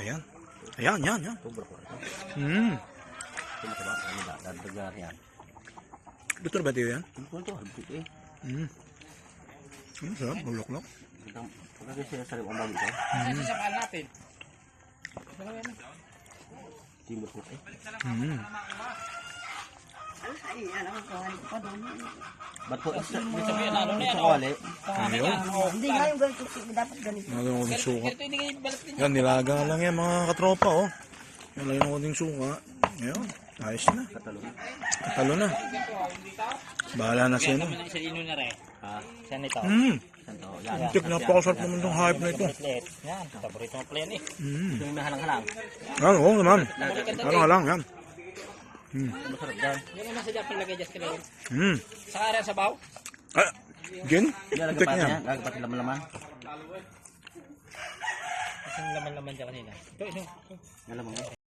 Ayan. Ayan, yan, yan. Hmm. Ito masarap. Ano ba? Dadagdag yan. Gusto na ba tayo yan? Ito ito. Halbit eh. Hmm. Ano sarap? Maglok-lok. Pagkagay siya sa rin ang bago ito. Kasi sa paan natin. Timur po eh. Hmm. Ba't po? Isa sabihin, ano na yan. Ayun. Hindi nga yung ganito, dapat ganito. Ano yung konting suka. Ito. Yan, nilaga lang yan mga katropa, oh. Yan lang yung konting suka. Ayun. Ayos na. Katalong. Katalo na. Bahala na siya, no? Sa ino na rin. Ha? Siya nito. Hmm. Santo. Yan. Tik, napakasarap naman itong hype na ito. Yan. Paborito mo plan eh. Hmm. Ito yung nahalang-halang. Yan, oo naman. Ano nga lang, yan. Masarap dyan. Yan naman sa Japan lagay dyan kaya. Hmm. Sa area sa baw. Ah, gin? Lagapat niya. Lagapat laman-laman. Isang laman-laman dyan kanina. Ito, ito. Yan lamang.